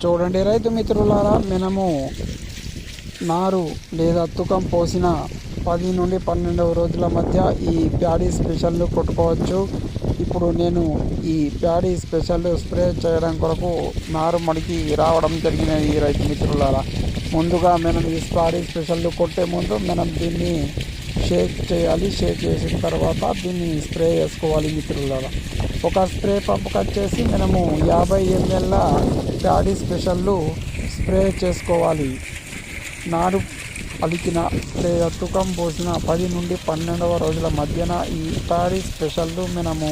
చూడండి రైతు మిత్రులారా మనము నారు లేదా తుకం పోసిన పది నుండి పన్నెండవ రోజుల మధ్య ఈ ప్యాడీ స్పెషల్ను కొట్టుకోవచ్చు. ఇప్పుడు నేను ఈ ప్యాడీ స్పెషల్ స్ప్రే చేయడం కొరకు నారు మడికి రావడం జరిగినది ఈ రైతు మిత్రులారా. ముందుగా మనం ఈ ప్యాడీ స్పెషల్ కొట్టే ముందు మనం దీన్ని షేక్ చేయాలి షేక్ చేసిన తర్వాత దీన్ని స్ప్రే చేసుకోవాలి మిత్రులారా. ఒక స్ప్రే పంపుకి వచ్చేసి మనము యాభై ఎంఎల్ ప్యాడీ స్పెషల్లు స్ప్రే చేసుకోవాలి. నారు పలికిన లేదా తుకం పోసిన పది నుండి పన్నెండవ రోజుల మధ్యన ఈ ప్యాడీ స్పెషల్లు మనము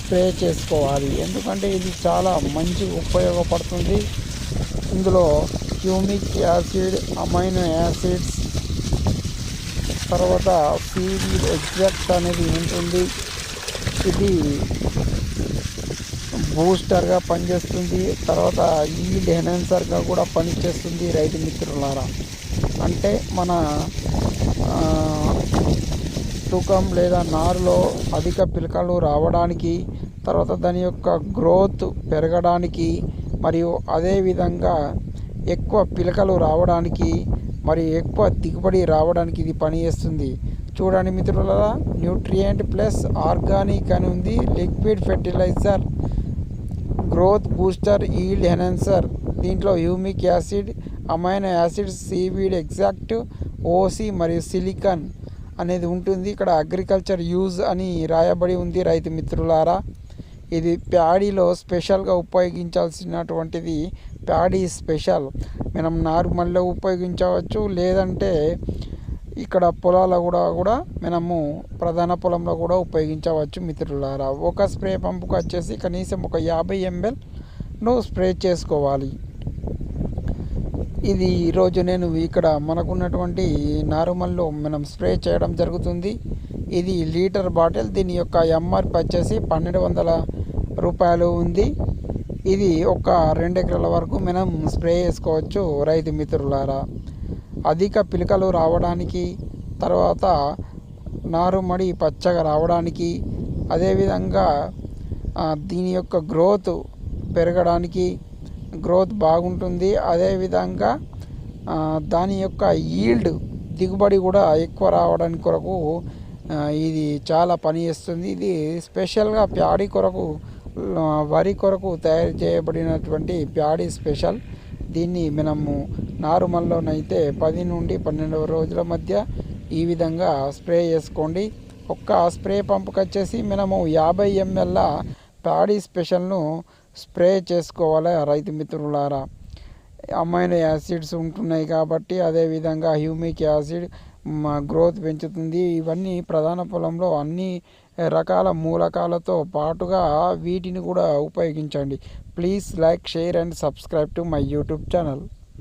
స్ప్రే చేసుకోవాలి. ఎందుకంటే ఇది చాలా మంచి ఉపయోగపడుతుంది. ఇందులో హ్యూమిక్ యాసిడ్ అమైనో యాసిడ్స్ తర్వాత ఫీల్డ్ ఎగ్జాక్ట్ అనేది ఉంటుంది ఇది బూస్టర్గా పనిచేస్తుంది. తర్వాత ఈల్డ్ డెనెన్సర్గా కూడా పనిచేస్తుంది రైతు మిత్రులారా. అంటే మన తూకం లేదా నారులో అధిక పిలకలు రావడానికి తర్వాత దాని యొక్క గ్రోత్ పెరగడానికి మరియు అదేవిధంగా ఎక్కువ పిలకలు రావడానికి మరి ఎక్కువ దిగుబడి రావడానికి ఇది పనిచేస్తుంది చూడండి మిత్రులారా న్యూట్రియంట్ ప్లస్ ఆర్గానిక్ అని ఉంది. Liquid fertiliser growth booster yield enhancer దీంట్లో humic acid amino acid seaweed extract OC మరియు సిలికాన్ అనేది ఉంటుంది. ఇక్కడ అగ్రికల్చర్ యూజ్ అని రాయబడి ఉంది రైతు మిత్రులారా. ఇది ప్యాడీలో స్పెషల్గా ఉపయోగించాల్సినటువంటిది ప్యాడీ స్పెషల్. మనం నార్మల్లో ఉపయోగించవచ్చు. లేదంటే ఇక్కడ పొలాల కూడా కూడా మనము ప్రధాన పొలంలో కూడా ఉపయోగించవచ్చు మిత్రులారా. ఒక స్ప్రే పంపుకు వచ్చేసి కనీసం ఒక యాభై ఎంఎల్ను స్ప్రే చేసుకోవాలి. ఇది ఈరోజు నేను ఇక్కడ మనకున్నటువంటి నారుమల్లో మనం స్ప్రే చేయడం జరుగుతుంది. ఇది లీటర్ బాటిల్. దీని యొక్క ఎంఆర్పి వచ్చేసి పన్నెండు వందల రూపాయలు ఉంది. ఇది ఒక రెండు ఎకరాల వరకు మనం స్ప్రే చేసుకోవచ్చు రైతు మిత్రులారా. అధిక పిలకలు రావడానికి తర్వాత నారుమడి పచ్చగా రావడానికి అదేవిధంగా దీని యొక్క గ్రోత్ పెరగడానికి గ్రోత్ బాగుంటుంది. అదేవిధంగా దాని యొక్క ఈల్డ్ దిగుబడి కూడా ఎక్కువ రావడానికి కొరకు ఇది చాలా పని చేస్తుంది ఇది స్పెషల్గా ప్యాడీ కొరకు వరి కొరకు తయారు చేయబడినటువంటి ప్యాడీ స్పెషల్. దీన్ని మనము నారుమల్లోనైతే పది నుండి పన్నెండు రోజుల మధ్య ఈ విధంగా స్ప్రే చేసుకోండి. ఒక్క స్ప్రే పంపుకి వచ్చేసి మనము యాభై ఎంఎల్ల ప్యాడీ స్పెషల్ను స్ప్రే చేసుకోవాలి రైతు మిత్రులారా. అమైనో యాసిడ్స్ ఉంటున్నాయి కాబట్టి అదేవిధంగా హ్యూమిక్ యాసిడ్ మా గ్రోత్ పెంచుతుంది. ఇవన్నీ ప్రధాన పొలంలో అన్ని రకాల మూలకాలతో పాటుగా వీటిని కూడా ఉపయోగించండి. Please like share and subscribe to my YouTube channel.